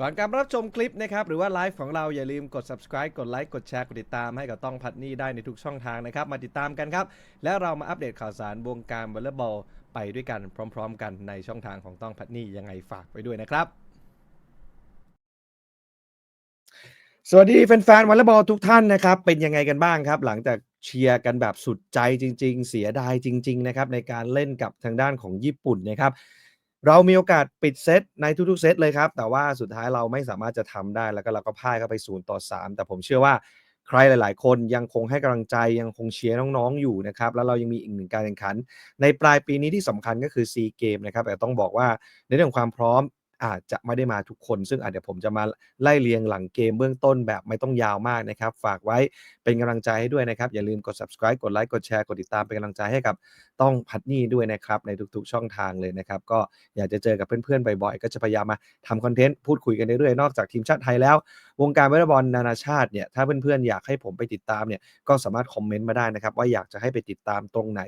ก่อนการรับชมคลิปนะครับ หรือว่าไลฟ์ของเราอย่าลืมกด subscribe กดไลค์กดแชร์กดติดตามให้กับต้องพัดนี่ได้ในทุกช่องทางนะครับ มาติดตามกันครับ แล้วเรามาอัปเดตข่าวสารวงการวอลเลย์บอลไปด้วยกันพร้อม ๆ กันในช่องทางของต้องพัดนี่ยังไงฝากไว้ด้วยนะครับ สวัสดีแฟนๆวอลเลย์บอลทุกท่านนะครับ เป็นยังไงกันบ้างครับ หลังจากเชียร์กันแบบสุดใจจริง ๆ เสียดายจริง ๆ นะครับในการเล่นกับทางด้านของญี่ปุ่นนะครับ เรามีโอกาสปิดเซตในทุกๆเซตเลยครับ แต่ว่าสุดท้ายเราไม่สามารถจะทำได้แล้วก็เราก็พ่ายเข้าไปศูนย์ต่อ 3 แต่ผมเชื่อว่าใครหลาย ๆ คนยังคงให้กำลังใจยังคงเชียร์น้อง ๆ อยู่นะครับ แล้วเรายังมีอีกหนึ่งการแข่งขัน ในปลายปีนี้ที่สำคัญก็คือซีเกมนะครับแต่ต้องบอกว่าในเรื่องความพร้อม อาจจะไม่ได้มาทุกคน ซึ่งอาจจะผมจะมาไล่เรียงหลังเกมเบื้องต้นแบบไม่ต้องยาวมากนะครับ ฝากไว้เป็นกำลังใจให้ด้วยนะครับ อย่าลืมกด subscribe กดไลค์กดแชร์กดติดตามเป็นกำลังใจให้กับต้องพัดนี่ด้วยนะครับ ในทุกๆช่องทางเลยนะครับ ก็อยากจะเจอกับเพื่อนๆบ่อยๆก็จะพยายามมาทำคอนเทนต์พูดคุยกันเรื่อยๆนอกจากทีมชาติไทยแล้ว วงการวอลเลย์บอลนานาชาติเนี่ยถ้าเพื่อนๆอยากให้ผมไปติดตามเนี่ยก็สามารถคอมเมนต์มาได้นะครับว่าอยากจะให้ไปติดตามตรงไหน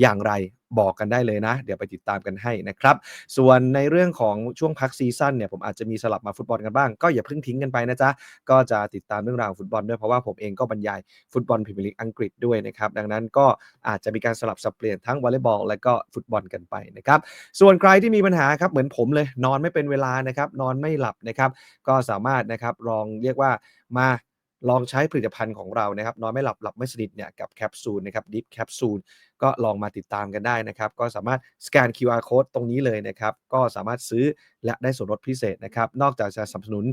อย่างไรบอกกันได้เลยนะ เดี๋ยวไปติดตามกันให้นะครับ ส่วนในเรื่องของช่วงพักซีซั่นเนี่ยผมอาจจะมีสลับมาฟุตบอลกันบ้าง ก็อย่าเพิ่งทิ้งกันไปนะจ๊ะ ก็จะติดตามเรื่องราวฟุตบอลด้วยเพราะว่าผมเองก็บรรยายฟุตบอลพรีเมียร์ลีกอังกฤษด้วยนะครับ ดังนั้นก็อาจจะมีการสลับสับเปลี่ยนทั้งวอลเลย์บอลและก็ฟุตบอลกันไปนะครับ ส่วนใครที่มีปัญหาครับเหมือนผมเลยนอนไม่เป็นเวลานะครับนอนไม่หลับนะครับก็สามารถนะครับลอองเรียกว่ามาลองใช้ผลิตภัณฑ์ของเรานะครับนอนไม่หลับหลับไม่สนิทเนี่ยกับแคปซูลนะครับดิฟแคปซูล ก็ลองมาติดตามกันได้นะครับ ก็สามารถสแกน QR code ตรงนี้เลยนะครับ ก็สามารถซื้อและได้ส่วนลดพิเศษนะครับ นอกจากจะสนับสนุน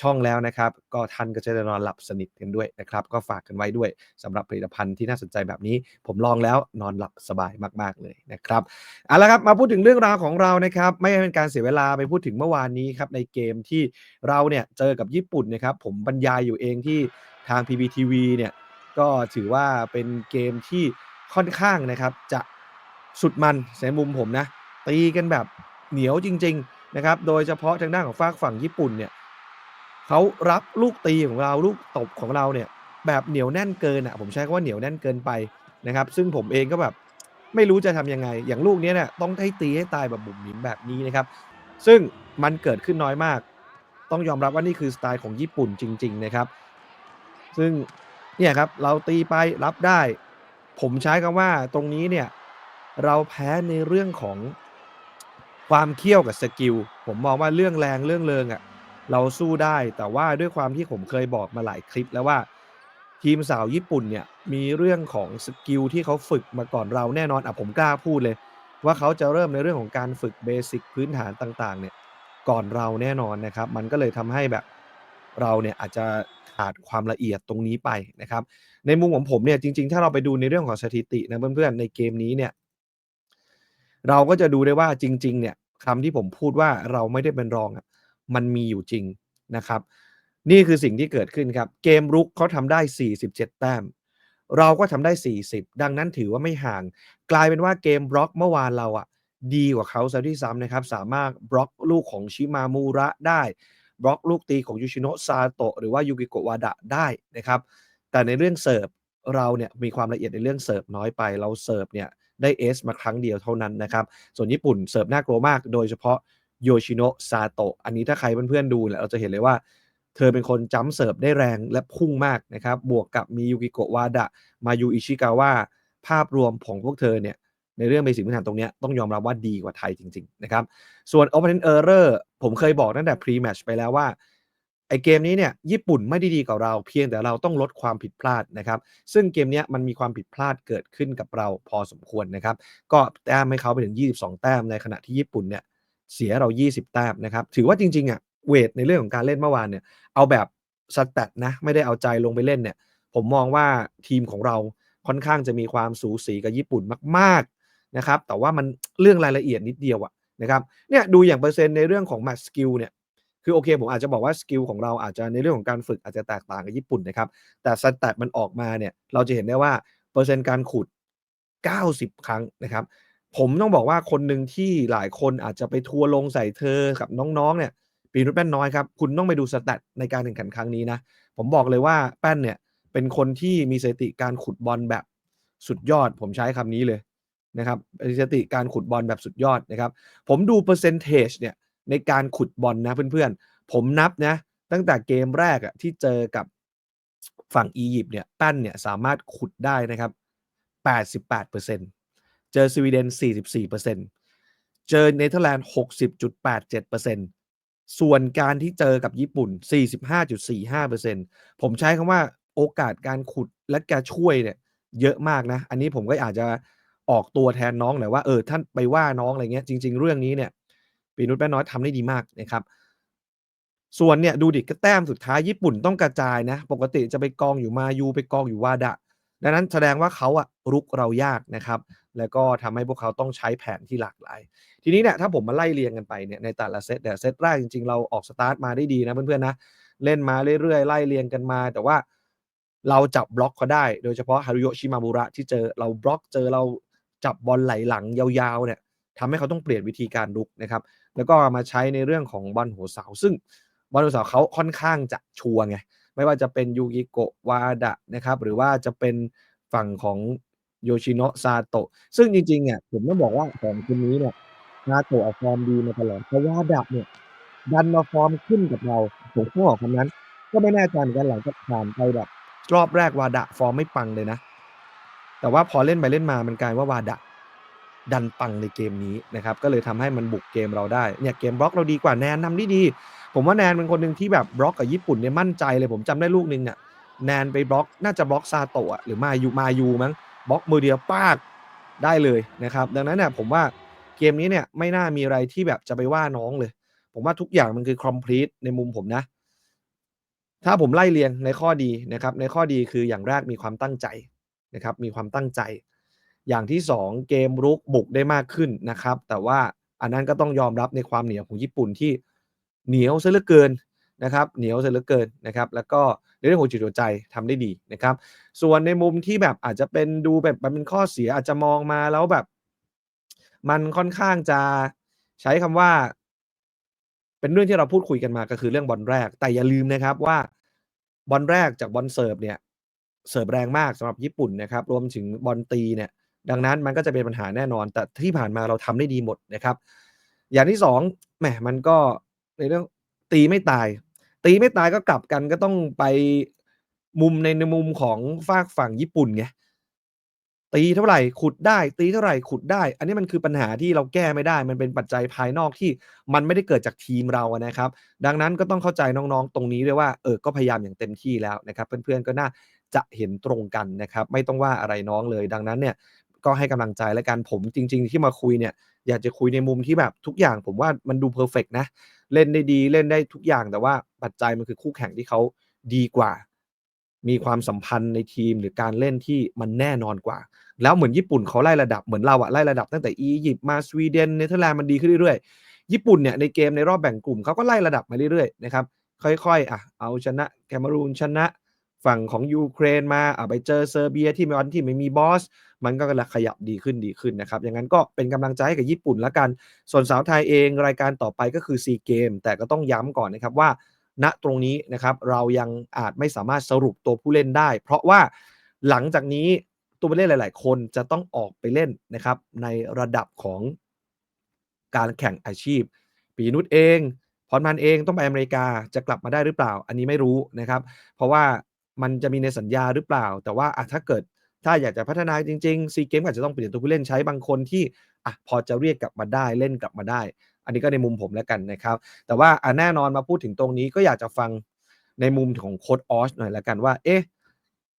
ช่องแล้วนะครับ ก็ท่านก็จะได้นอนหลับสนิทกันด้วยนะครับ ก็ฝากกันไว้ด้วยสำหรับผลิตภัณฑ์ที่น่าสนใจแบบนี้ ผมลองแล้วนอนหลับสบายมาก ๆ เลยนะครับเอาละครับมาพูดถึงเรื่องราวของเรานะครับ ไม่ให้เป็นการเสียเวลาไปพูดถึงเมื่อวานนี้ครับในเกมที่เราเนี่ยเจอกับญี่ปุ่นนะครับผมบรรยายอยู่เองที่ทาง PPTV เนี่ยก็ถือว่าเป็นเกมที่ ค่อนข้างนะครับ จะสุดมันในมุมผมนะ ตีกันแบบเหนียวจริง ๆนะครับ โดยเฉพาะทางด้านของฝากฝั่งญี่ปุ่นเนี่ยเขารับลูกตีของเราลูกตบของเราเนี่ย แบบเหนียวแน่นเกินอะผมใช้คำว่าเหนียวแน่นเกินไปนะครับ ซึ่งผมเองก็แบบไม่รู้จะทำยังไง อย่างลูกนี้เนี่ยต้องให้ตีให้ตายแบบบุ๋มหมิมแบบนี้นะครับ ซึ่งมันเกิดขึ้นน้อยมาก ต้องยอมรับว่านี่คือสไตล์ของญี่ปุ่นจริง ๆ นะครับ ซึ่งเนี่ยครับเราตีไปรับได้ ผมใช้คำว่าตรงนี้เนี่ยเราแพ้ในเรื่องของความเขี้ยวกับสกิลผมมองว่าเรื่องแรงเรื่องเริงอะ่ะเราสู้ได้แต่ว่าด้วยความที่ผมเคยบอกมาหลายคลิปแล้วว่า ทีมสาวญี่ปุ่นเนี่ยมีเรื่องของสกิลที่เขาฝึกมาก่อนเราแน่นอนอะผมกล้าพูดเลย ว่าเขาจะเริ่มในเรื่องของการฝึกเบสิกพื้นฐานต่างๆเนี่ยก่อนเราแน่นอนนะครับ มันก็เลยทำให้แบบ เราเนี่ยอาจจะขาดความละเอียดตรงนี้ไปนะครับ ในมุมของผมเนี่ยจริง ๆ ถ้าเราไปดูในเรื่องของสถิตินะเพื่อนๆในเกมนี้เนี่ย เราก็จะดูได้ว่าจริง ๆ เนี่ยคำที่ผมพูดว่าเราไม่ได้เป็นรองมันมีอยู่จริงนะครับ นี่คือสิ่งที่เกิดขึ้นครับ เกมรุกเขาทำได้ 47 แต้ม เราก็ทำได้ 40 ดังนั้นถือว่าไม่ห่าง กลายเป็นว่าเกมบล็อกเมื่อวานเราอะดีกว่าเขาซะที่ซ้ำนะครับ สามารถบล็อกลูกของชิมามูระได้ บล็อกลูกตีของยูชิโนะซาโตะหรือว่ายูกิโกวาดะได้นะครับ แต่ในเรื่องเสิร์ฟเราเนี่ยมีความละเอียดในเรื่องเสิร์ฟน้อยไป เราเสิร์ฟเนี่ยได้เอสมาครั้งเดียวเท่านั้นนะครับ ส่วนญี่ปุ่นเสิร์ฟน่ากลัวมาก โดยเฉพาะโยชิโนะซาโตะอันนี้ถ้าใครเพื่อนๆดูเนี่ยเราจะเห็นเลยว่า เธอเป็นคนจัมเสิร์ฟได้แรงและพุ่งมากนะครับ บวกกับมียูกิโกวาดะ มายูอิชิกาวะภาพรวมของพวกเธอเนี่ย ในเรื่องเบสิกพื้นฐานตรงนี้ต้องยอมรับว่าดีกว่าไทยจริง ๆ นะครับ ส่วน Open Error ผมเคยบอกตั้งแต่ Pre-match ไปแล้วว่า ไอเกมนี้เนี่ยญี่ปุ่นไม่ได้ดีกว่าเราเพียงแต่เราต้องลดความผิดพลาดนะครับ ซึ่งเกมนี้มันมีความผิดพลาดเกิดขึ้นกับเราพอสมควรนะครับ ก็แต้มให้เขาไปถึง 22 แต้มในขณะที่ญี่ปุ่นเนี่ยเสียเรา 20 แต้มนะครับ ถือว่าจริงๆอะเวทในเรื่องของการเล่นเมื่อวานเนี่ยเอาแบบสแตทนะไม่ได้เอาใจลงไปเล่นเนี่ยผมมองว่าทีมของเราค่อนข้างจะมีความสูสีกับญี่ปุ่นมาก นะครับแต่ว่ามันเรื่องรายละเอียดนิดเดียวอะนะครับเนี่ยดูอย่างเปอร์เซ็นต์ในเรื่องของแมตช์สกิลเนี่ยคือโอเคผมอาจจะบอกว่าสกิลของเราอาจจะในเรื่องของการฝึกอาจจะแตกต่างกับญี่ปุ่นนะครับแต่สแตทมันออกมาเนี่ยเราจะเห็นได้ว่าเปอร์เซ็นต์การขุด 90 ครั้งนะครับผมต้องบอกว่าคนหนึ่งที่หลายคนอาจจะไปทัวร์ลงใส่เธอกับน้องๆเนี่ยปีนุชแป้นน้อยครับคุณต้องไปดูสแตทในการแข่งขันครั้งนี้นะผมบอกเลยว่าแป้นเนี่ยเป็นคนที่มีสถิติการขุดบอลแบบสุดยอด ผมใช้คำนี้เลย นะครับสถิติการขุดบอลแบบสุดยอดนะครับ ผมดูเปอร์เซนเทจเนี่ยในการขุดบอลนะเพื่อนผมนับนะตั้งแต่เกมแรกอะที่เจอกับฝั่งอียิปต์เนี่ยแป้นเนี่ยสามารถขุดได้นะครับ 88%เจอสวีเดน 44%เจอเนเธอร์แลนด์ 60.87%ส่วนการที่เจอกับญี่ปุ่น 45.45%ผมใช้คำว่าโอกาสการขุดและการช่วยเนี่ยเยอะมากนะ อันนี้ผมก็อาจจะ ออกตัวแทนน้องหน่อยว่าเออท่านไปว่าน้องอะไรเงี้ยจริง ๆ เรื่องนี้เนี่ยปีนุชแป้นน้อยทำได้ดีมากนะครับ ส่วนเนี่ยดูดิก็แต้มสุดท้ายญี่ปุ่นต้องกระจายนะ ปกติจะไปกองอยู่มายูไปกองอยู่วาดะ ดังนั้นแสดงว่าเขาอะรุกเรายากนะครับ แล้วก็ทำให้พวกเขาต้องใช้แผนที่หลากหลาย ทีนี้เนี่ยถ้าผมมาไล่เรียงกันไปเนี่ยในแต่ละเซตเนี่เซตแรกจริงๆ เราออกสตาร์ทมาได้ดีนะเพื่อนๆนะเล่นมาเรื่อยๆไล่เรียงกันมา แต่ว่าเราจับบล็อกเขาได้ โดยเฉพาะฮารุโยชิมาบุระที่เจอเราบล็อกเจอเรา จับบอลไหลหลังยาวๆเนี่ยทำให้เขาต้องเปลี่ยนวิธีการลุกนะครับ แล้วก็มาใช้ในเรื่องของบอลหัวเสา ซึ่งบอลหัวเสาเขาค่อนข้างจะชัวร์ไงไม่ว่าจะเป็นยูกิโกะวาดะนะครับหรือว่าจะเป็นฝั่งของโยชิโนะซาโตะซึ่งจริงๆเนี่ยผมต้องบอกว่าสองคนนี้เนี่ยซาโตะฟอร์มดีมาตลอดแต่วาดะเนี่ยดันมาฟอร์มขึ้นกับเราผมก็บอกคำนั้น ก็ไม่แน่ใจเหมือนกันหลังจากผ่านไปแบบรอบแรกวาดะฟอร์มไม่ปังเลยนะ แต่ว่าพอเล่นไปเล่นมามันกลายว่าวาดะดันปังในเกมนี้นะครับก็เลยทำให้มันบุกเกมเราได้เนี่ยเกมบล็อกเราดีกว่าแนนนำได้ดี ผมว่าแนนเป็นคนหนึ่งที่แบบบล็อกกับญี่ปุ่นเนี่ยมั่นใจเลยผมจำได้ลูกหนึ่งเนี่ยแนนไปบล็อกน่าจะบล็อกซาโตะหรือมายูมายูมั้งบล็อกมือเดียวปากได้เลยนะครับดังนั้นเนี่ยผมว่าเกมนี้เนี่ยไม่น่ามีอะไรที่แบบจะไปว่าน้องเลย ผมว่าทุกอย่างมันคือ complete ในมุมผมนะ ถ้าผมไล่เรียงในข้อดีนะครับในข้อดีคืออย่างแรกมีความตั้งใจ นะครับมีความตั้งใจ อย่างที่ 2 เกมรุกบุกได้มากขึ้นนะครับ แต่ว่าอันนั้นก็ต้องยอมรับในความเหนียวของญี่ปุ่นที่เหนียวซะเหลือเกินนะครับเหนียวซะเหลือเกินนะครับ แล้วก็ในเรื่องของจิตหัวใจทำได้ดีนะครับ ส่วนในมุมที่แบบอาจจะเป็นดูแบบมันเป็นข้อเสียอาจจะมองมาแล้วแบบ มันค่อนข้างจะใช้คำว่า เป็นเรื่องที่เราพูดคุยกันมาก็คือเรื่องบอลแรก แต่อย่าลืมนะครับว่าบอลแรกจากบอลเสิร์ฟเนี่ย เสิร์ฟแรงมากสำหรับญี่ปุ่นนะครับรวมถึงบอลตีเนี่ยดังนั้นมันก็จะเป็นปัญหาแน่นอน แต่ที่ผ่านมาเราทำได้ดีหมดนะครับ อย่างที่สองแหมมันก็ในเรื่องตีไม่ตาย ตีไม่ตายก็กลับกันก็ต้องไปมุมในในมุมของฝากฝั่งญี่ปุ่นไงตีเท่าไหร่ขุดได้ ตีเท่าไหร่ขุดได้ อันนี้มันคือปัญหาที่เราแก้ไม่ได้ มันเป็นปัจจัยภายนอกที่มันไม่ได้เกิดจากทีมเรานะครับ ดังนั้นก็ต้องเข้าใจน้องๆ ตรงนี้ด้วยว่าเออก็พยายามอย่างเต็มที่แล้วนะครับ เพื่อนๆก็น่า จะเห็นตรงกันนะครับ ไม่ต้องว่าอะไรน้องเลย ดังนั้นเนี่ยก็ให้กำลังใจและกันผมจริง ๆ ที่มาคุยเนี่ยอยากจะคุยในมุมที่แบบทุกอย่างผมว่ามันดูเพอร์เฟกนะ เล่นได้ดีเล่นได้ทุกอย่างแต่ว่าปัจจัยมันคือคู่แข่งที่เขาดีกว่า มีความสัมพันธ์ในทีมหรือการเล่นที่มันแน่นอนกว่า แล้วเหมือนญี่ปุ่นเขาไล่ระดับเหมือนเราอะไล่ระดับตั้งแต่อียิปต์มาสวีเดนเนเธอร์แลนด์มันดีขึ้นเรื่อยๆญี่ปุ่นเนี่ยในเกมในรอบแบ่งกลุ่มเขาก็ไล่ระดับมาเรื่อยๆนะครับค่อยๆอะเอาชนะแคนารูนชนะ ฝั่งของยูเครนมาอะไปเจอเซอร์เบียที่มีวันที่ไม่มีบอส มันก็กำลังขยับดีขึ้นดีขึ้นนะครับอย่างนั้นก็เป็นกำลังใจให้กับญี่ปุ่นละกัน ส่วนสาวไทยเองรายการต่อไปก็คือซีเกมแต่ก็ต้องย้ำก่อนนะครับว่า ณตรงนี้นะครับเรายังอาจไม่สามารถสรุปตัวผู้เล่นได้ เพราะว่าหลังจากนี้ตัวผู้เล่นหลาย ๆ คนจะต้องออกไปเล่นนะครับในระดับของการแข่งอาชีพ ปีนุชเองพรพันเองต้องไปอเมริกาจะกลับมาได้หรือเปล่า อันนี้ไม่รู้นะครับ เพราะว่า มันจะมีในสัญญาหรือเปล่า แต่ว่าอะถ้าเกิดถ้าอยากจะพัฒนาจริงๆซีเกมอาจจะต้องเปลี่ยนตัวผู้เล่นใช้บางคนที่อะพอจะเรียกกลับมาได้เล่นกลับมาได้ อันนี้ก็ในมุมผมแล้วกันนะครับ แต่ว่าอะแน่นอนมาพูดถึงตรงนี้ก็อยากจะฟังในมุมของโค้ดออสหน่อยแล้วกันว่า เอ๊ะ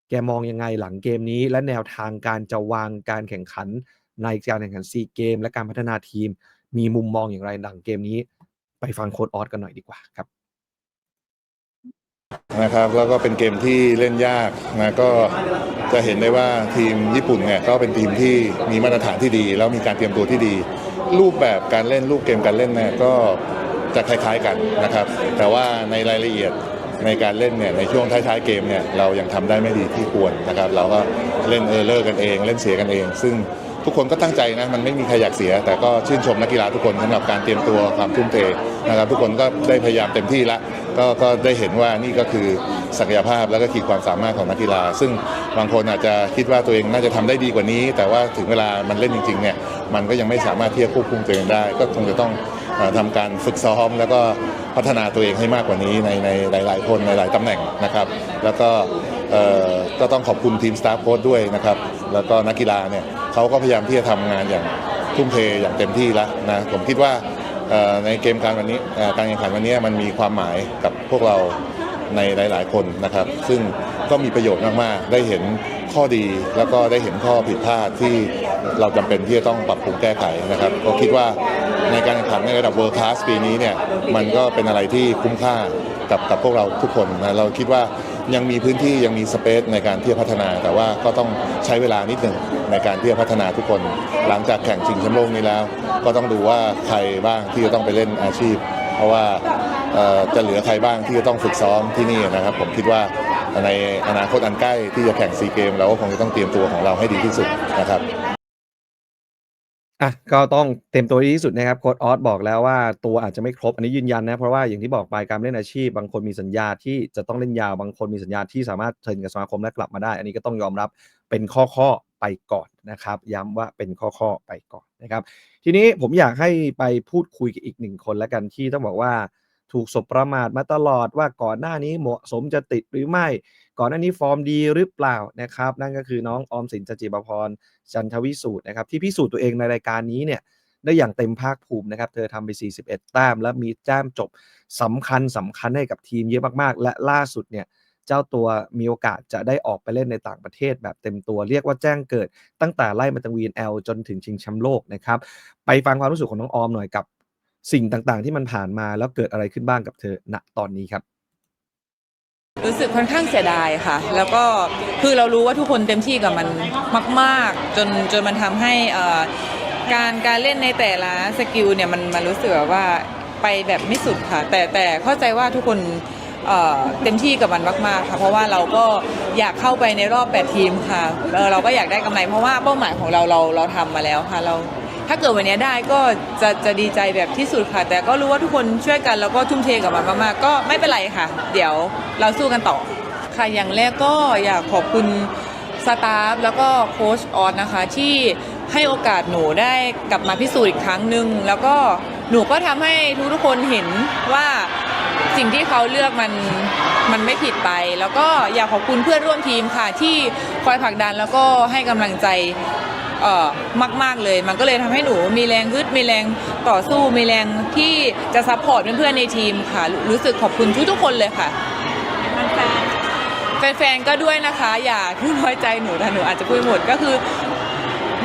แกมองยังไงหลังเกมนี้ และแนวทางการจะวางการแข่งขันในการแข่งขันซีเกม และการพัฒนาทีม มีมุมมองอย่างไรหลังเกมนี้ ไปฟังโค้ดออสกันหน่อยดีกว่าครับ นะครับแล้วก็เป็นเกมที่เล่นยากนะก็จะเห็นได้ว่าทีมญี่ปุ่นเนี่ยก็เป็นทีมที่มีมาตรฐานที่ดี แล้วมีการเตรียมตัวที่ดี รูปแบบการเล่นรูปเกมการเล่นเนี่ยก็จะคล้ายๆกันนะครับ แต่ว่าในรายละเอียดในการเล่นเนี่ยในช่วงท้ายๆเกมเนี่ยเรายังทำได้ไม่ดีที่ควรนะครับ เราก็เล่นเออร์เลอร์กันเอง เล่นเสียกันเอง ซึ่งทุกคนก็ตั้งใจนะมันไม่มีใครอยากเสีย แต่ก็ชื่นชมนักกีฬาทุกคนสำหรับการเตรียมตัวความทุ่มเทนะครับ ทุกคนก็ได้พยายามเต็มที่แล้ว ก็ก็ได้เห็นว่านี่ก็คือศักยภาพแล้วก็ขีดความสามารถของนักกีฬา ซึ่งบางคนอาจจะคิดว่าตัวเองน่าจะทำได้ดีกว่านี้ แต่ว่าถึงเวลามันเล่นจริงๆเนี่ยมันก็ยังไม่สามารถที่จะควบคุมตัวเองได้ ก็คงจะต้องเอ่อทำการฝึกซ้อม แล้วก็พัฒนาตัวเองให้มากกว่านี้ในในหลาย ๆ คนในหลายตำแหน่งนะครับ แล้วก็ก็ต้องขอบคุณทีมสตาฟโค้ชด้วยนะครับแล้วก็นักกีฬาเนี่ยเขาก็พยายามที่จะทำงานอย่างทุ่มเทอย่างเต็มที่แล้วนะผมคิดว่า ในเกมการวันนี้การแข่งขันวันนี้มันมีความหมายกับพวกเราในหลาย ๆ คนนะครับ ซึ่งก็มีประโยชน์มาก ๆ ได้เห็นข้อดีแล้วก็ได้เห็นข้อผิดพลาดที่เราจำเป็นที่จะต้องปรับปรุงแก้ไขนะครับ ก็คิดว่าในการแข่งขันในระดับ World Class ปีนี้เนี่ยมันก็เป็นอะไรที่คุ้มค่ากับกับพวกเราทุกคนนะเราคิดว่ายังมีพื้นที่ยังมีสเปซในการที่จะพัฒนา แต่ว่าก็ต้องใช้เวลานิดหนึ่งในการที่จะพัฒนาทุกคน หลังจากแข่งชิงแชมป์โลกนี้แล้ว ก็ต้องดูว่าใครบ้างที่จะต้องไปเล่นอาชีพ เพราะว่าจะเหลือใครบ้างที่จะต้องฝึกซ้อมที่นี่นะครับ ผมคิดว่าในอนาคตอันใกล้ที่จะแข่งซีเกมเราก็คงจะต้องเตรียมตัวของเราให้ดีที่สุดนะครับอะก็ต้องเต็มตัวดีที่สุดนะครับโค้ดออสบอกแล้วว่าตัวอาจจะไม่ครบอันนี้ยืนยันนะ เพราะว่าอย่างที่บอกไปการเล่นอาชีพ บางคนมีสัญญาที่จะต้องเล่นยาวบางคนมีสัญญาที่สามารถเทินกับสมาคมและกลับมาได้ อันนี้ก็ต้องยอมรับ เป็นข้อข้อๆไปก่อนนะครับ ย้ำว่าเป็นข้อข้อๆไปก่อนนะครับ ทีนี้ผมอยากให้ไปพูดคุยกับอีกหนึ่งคนแล้วกันที่ต้องบอกว่าถูกสบประมาทมาตลอดว่าก่อนหน้านี้เหมาะสมจะติดหรือไม่ ก่อนหน้านี้ฟอร์มดีหรือเปล่านะครับ นั่นก็คือน้องออมสินจจิบพรจันทวิสูตรนะครับที่พิสูจน์ตัวเองในรายการนี้เนี่ยได้อย่างเต็มภาคภูมินะครับ เธอทำไป 41 แต้ม และมีแต้มจบสำคัญสำคัญให้กับทีมเยอะมากๆ และล่าสุดเนี่ย เจ้าตัวมีโอกาสจะได้ออกไปเล่นในต่างประเทศแบบเต็มตัวเรียกว่าแจ้งเกิด ตั้งแต่ไล่มาตั้ง VNL จนถึงชิงแชมป์โลกนะครับ ไปฟังความรู้สึกของน้องออมหน่อยกับสิ่งต่างๆ ที่มันผ่านมาแล้วเกิดอะไรขึ้นบ้างกับเธอณตอนนี้ครับรู้สึกค่อนข้างเสียดายค่ะ แล้วก็คือเรารู้ว่าทุกคนเต็มที่กับมันมาก ๆ จนจนมันทำให้อ่อการการเล่นในแต่ละสกิลเนี่ยมันมันรู้สึกว่าไปแบบไม่สุดค่ะ แต่แต่เข้าใจว่าทุกคน เอ่อเต็มที่กับมันมากๆค่ะเพราะว่าเราก็อยากเข้าไปในรอบ 8 ทีมค่ะเออเราก็อยากได้กำไรเพราะว่าเป้าหมายของเราเราเราทำมาแล้วค่ะเรา ถ้าเกิดวันนี้ได้ก็จะจะดีใจแบบที่สุดค่ะ แต่ก็รู้ว่าทุกคนช่วยกันแล้วก็ทุ่มเทกับมันมากๆก็ไม่เป็นไรค่ะ เดี๋ยวเราสู้กันต่อ ค่ะอย่างแรกก็อยากขอบคุณสตาฟแล้วก็โค้ชออสนะคะที่ให้โอกาสหนูได้กลับมาพิสูจน์อีกครั้งหนึ่งแล้วก็หนูก็ทำให้ทุกๆคนเห็นว่า สิ่งที่เขาเลือกมันมันไม่ผิดไป แล้วก็อยากขอบคุณเพื่อนร่วมทีมค่ะ ที่คอยผลักดันแล้วก็ให้กำลังใจเอ่อมาก ๆ เลย มันก็เลยทำให้หนูมีแรงฮึดมีแรงต่อสู้มีแรงที่จะซัพพอร์ตเพื่อนๆในทีมค่ะ รู้สึกขอบคุณทุกๆคนเลยค่ะ แฟนๆก็ด้วยนะคะ อย่าเพิ่งน้อยใจหนูนะหนูอาจจะพูดหมดก็คือ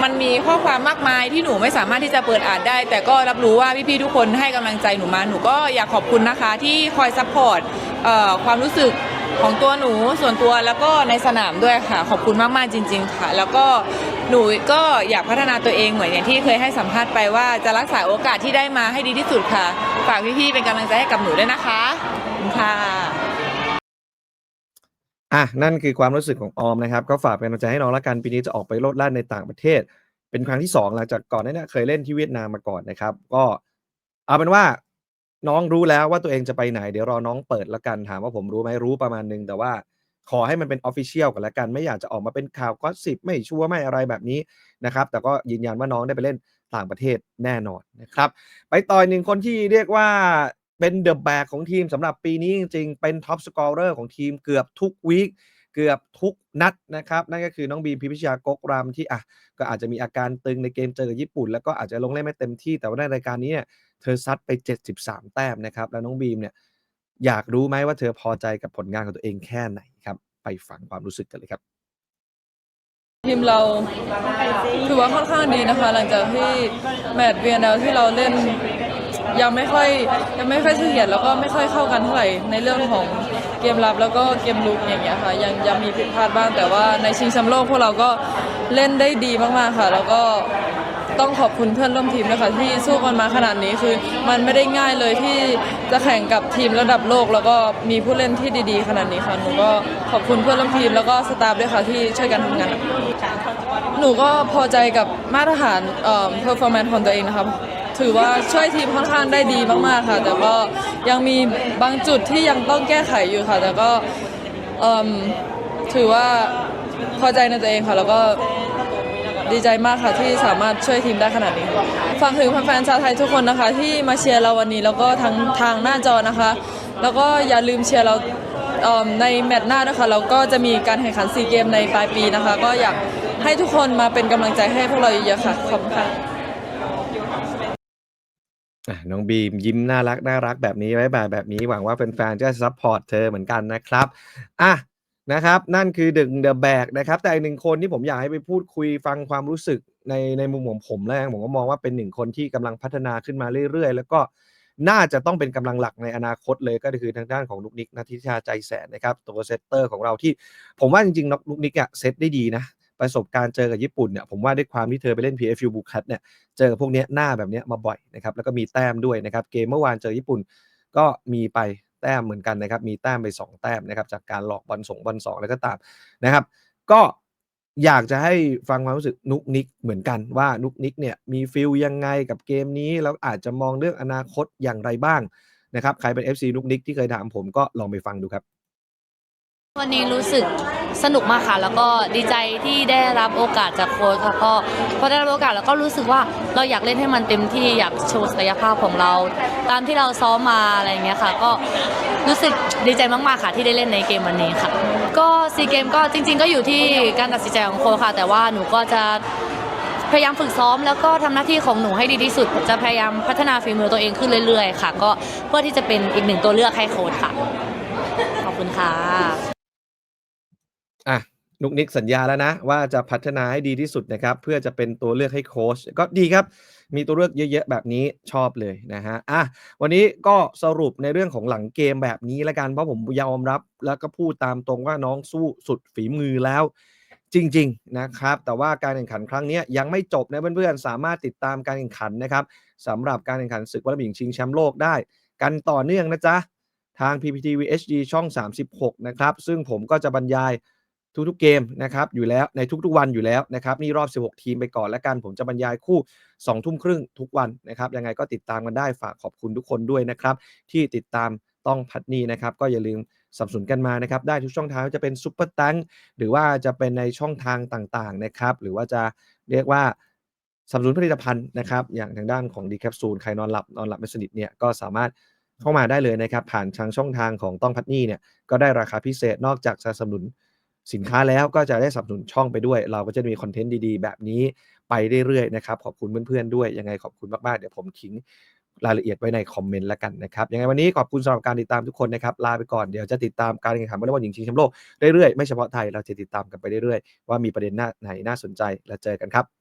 มันมีข้อความมากมายที่หนูไม่สามารถที่จะเปิดอ่านได้ แต่ก็รับรู้ว่าพี่ๆทุกคนให้กำลังใจหนูมาหนูก็อยากขอบคุณนะคะ ที่คอยซัพพอร์ตความรู้สึกของตัวหนูส่วนตัวแล้วก็ในสนามด้วยค่ะ ขอบคุณมากๆจริง ๆ ค่ะ แล้วก็หนูก็อยากพัฒนาตัวเองเหมือนอย่างที่เคยให้สัมภาษณ์ไปว่าจะรักษาโอกาสที่ได้มาให้ดีที่สุดค่ะ ฝากพี่ๆเป็นกำลังใจให้กับหนูด้วยนะคะค่ะ อะนั่นคือความรู้สึกของออมนะครับ ก็ฝากเป็นกำลังใจให้น้องละกันปีนี้จะออกไปโลดแล่นในต่างประเทศ เป็นครั้งที่สองหลังจากก่อนหน้านี้เคยเล่นที่เวียดนามมาก่อนนะครับ ก็เอาเป็นว่าน้องรู้แล้วว่าตัวเองจะไปไหน เดี๋ยวรอน้องเปิดละกันถามว่าผมรู้ไหมรู้ประมาณนึงแต่ว่าขอให้มันเป็นออฟฟิเชียลกันละกัน ไม่อยากจะออกมาเป็นข่าวก็สิบไม่ชัวร์ไม่อะไรแบบนี้นะครับ แต่ก็ยืนยันว่าน้องได้ไปเล่นต่างประเทศแน่นอนนะครับ ไปต่ออีกหนึ่งคนที่เรียกว่า เป็นเดอะแบกของทีมสำหรับปีนี้จริงๆ เป็นท็อปสกอร์เรอร์ของทีมเกือบทุกวีคเกือบทุกนัดนะครับ นั่นก็คือน้องบีมพิพิชยากกรำที่อะก็อาจจะมีอาการตึงในเกมเจอกับญี่ปุ่น แล้วก็อาจจะลงเล่นไม่เต็มที่แต่ว่าในรายการนี้เนี่ยเธอซัดไป 73 แต้มนะครับ แล้วน้องบีมเนี่ยอยากรู้ไหมว่าเธอพอใจกับผลงานของตัวเองแค่ไหนครับ ไปฟังความรู้สึกกันเลยครับทีมเราถือว่าค่อนข้างดีนะคะ หลังจากที่แมตช์เวียนแล้วที่เราเล่น ยังไม่ค่อยยังไม่ค่อยเสถียรแล้วก็ไม่ค่อยเข้ากันเท่าไหร่ในเรื่องของเกมรับแล้วก็เกมลุกอย่างเงี้ยค่ะยังยังมีผิดพลาดบ้างแต่ว่าในชิงแชมป์โลกพวกเราก็เล่นได้ดีมากๆค่ะ แล้วก็ต้องขอบคุณเพื่อนร่วมทีมนะคะที่สู้กันมาขนาดนี้คือ มันไม่ได้ง่ายเลยที่จะแข่งกับทีมระดับโลก แล้วก็มีผู้เล่นที่ดีๆ ขนาดนี้ค่ะหนูก็ขอบคุณเพื่อนร่วมทีมแล้วก็สตาฟด้วยค่ะที่ช่วยกันทำงานหนูก็พอใจกับมาตรฐานเอ่อ performance ของตัวเองนะครับ ถือว่าช่วยทีมค่อนข้างได้ดีมาก ๆ ค่ะ แต่ก็ยังมีบางจุดที่ยังต้องแก้ไขอยู่ค่ะ แต่ก็เอิ่มถือว่าพอใจในตัวเองค่ะ แล้วก็ดีใจมากค่ะที่สามารถช่วยทีมได้ขนาดนี้ฝากถึงแฟนๆชาวไทยทุกคนนะคะ ที่มาเชียร์เราวันนี้แล้วก็ทั้งทางหน้าจอนะคะ แล้วก็อย่าลืมเชียร์เราเอิ่มในแมตช์หน้านะคะเราก็จะมีการแข่งขันซีเกมในปลายปีนะคะ ก็อยากให้ทุกคนมาเป็นกำลังใจให้พวกเราเยอะๆค่ะขอบคุณค่ะ น้องบีมยิ้มน่ารักน่ารักแบบนี้ไว้แบบแบบนี้หวังว่าแฟนๆจะซัพพอร์ตเธอเหมือนกันนะครับอะนะครับนั่นคือดึงเดอะแบกนะครับ แต่อีกหนึ่งคนที่ผมอยากให้ไปพูดคุยฟังความรู้สึกในในมุมของผมแล้วกันผมก็มองว่าเป็นหนึ่งคนที่กำลังพัฒนาขึ้นมาเรื่อยๆ แล้วก็น่าจะต้องเป็นกำลังหลักในอนาคตเลยก็คือทางด้านของนุกนิกนัทธิชาใจแสนนะครับตัวเซตเตอร์ของเราที่ผมว่าจริงๆนุกนิกอะเซตได้ดีนะ ประสบการณ์เจอกับญี่ปุ่นเนี่ยผมว่าด้วยความที่เธอไปเล่น PFU บุคัตเนี่ยเจอพวกเนี้ยหน้าแบบเนี้ยมาบ่อยนะครับแล้วก็มีแต้มด้วยนะครับเกมเมื่อวานเจอญี่ปุ่นก็มีไปแต้มเหมือนกันนะครับมีแต้มไป 2 แต้มนะครับจากการหลอกบอลส่งบอลสองแล้วก็ตามนะครับ ก็อยากจะให้ฟังความรู้สึกนุกนิกเหมือนกันว่านุกนิกเนี่ยมีฟิลยังไงกับเกมนี้แล้วอาจจะมองเรื่องอนาคตอย่างไรบ้างนะครับใครเป็น FC นุกนิกที่เคยถามผมก็ลองไปฟังดูครับ วันนี้รู้สึกสนุกมากค่ะ แล้วก็ดีใจที่ได้รับโอกาสจากโค้ชค่ะก็พอได้รับโอกาสแล้วก็รู้สึกว่าเราอยากเล่นให้มันเต็มที่อยากโชว์ศักยภาพของเรา ตามที่เราซ้อมมาอะไรอย่างเงี้ยค่ะ ก็รู้สึกดีใจมากๆค่ะที่ได้เล่นในเกมวันนี้ค่ะ ก็ซีเกมก็จริง ๆ ก็อยู่ที่การตัดสินใจของโค้ชค่ะ แต่ว่าหนูก็จะพยายามฝึกซ้อมแล้วก็ทำหน้าที่ของหนูให้ดีที่สุด จะพยายามพัฒนาฝีมือตัวเองขึ้นเรื่อย ๆ ค่ะ ก็เพื่อที่จะเป็นอีกหนึ่งตัวเลือกให้โค้ชค่ะ ขอบคุณค่ะ นุกนิกสัญญาแล้วนะ ว่าจะพัฒนาให้ดีที่สุดนะครับ เพื่อจะเป็นตัวเลือกให้โค้ชก็ดีครับ มีตัวเลือกเยอะๆแบบนี้ชอบเลยนะฮะอะวันนี้ก็สรุปในเรื่องของหลังเกมแบบนี้ละกัน เพราะผมยอมรับ แล้วก็พูดตามตรงว่าน้องสู้สุดฝีมือแล้ว จริง ๆนะครับ แต่ว่าการแข่งขันครั้งนี้ยังไม่จบนะเพื่อนๆสามารถติดตามการแข่งขันนะครับสำหรับการแข่งขันศึกวอลเลย์บอลหญิงชิงแชมป์โลกได้ กันต่อเนื่องนะจ๊ะทาง PPTV HD ช่อง 36 นะครับ ซึ่งผมก็จะบรรยาย ทุกๆเกมนะครับอยู่แล้วในทุกๆวันอยู่แล้วนะครับนี่รอบ 16 ทีมไปก่อนแล้วกัน ผมจะบรรยายคู่2ทุ่มครึ่งทุกวันนะครับยังไงก็ติดตามกันได้ฝากขอบคุณทุกคนด้วยนะครับ ที่ติดตามต้องพัดนีนะครับ ก็อย่าลืมสับสนกันมานะครับ ได้ทุกช่องทางจะเป็นซุปเปอร์ตังหรือว่าจะเป็นในช่องทางต่างๆนะครับ หรือว่าจะเรียกว่าสับสนุนผลิตภัณฑ์นะครับ อย่างทางด้านของดีแคปซูลใครนอนหลับนอนหลับไม่สนิทเนี่ยก็สามารถเข้ามาได้เลยนะครับ ผ่านทางช่องทางของต้องพัดนี่เนี่ยก็ได้ราคาพิเศษนอกจากจะสนับสนุน สินค้าแล้วก็จะได้สนับสนุนช่องไปด้วย เราก็จะมีคอนเทนต์ดีๆ แบบนี้ไปเรื่อยๆนะครับ ขอบคุณเพื่อนๆด้วย ยังไงขอบคุณมากๆ เดี๋ยวผมทิ้งรายละเอียดไว้ในคอมเมนต์แล้วกันนะครับ ยังไงวันนี้ขอบคุณสำหรับการติดตามทุกคนนะครับ ลาไปก่อน เดี๋ยวจะติดตามการแข่งขันวอลเลย์บอลหญิงชิงแชมป์โลกเรื่อยๆ ไม่เฉพาะไทย เราจะติดตามกันไปเรื่อยๆ ว่ามีประเด็นหน้าไหนน่าสนใจ แล้วเจอกันครับ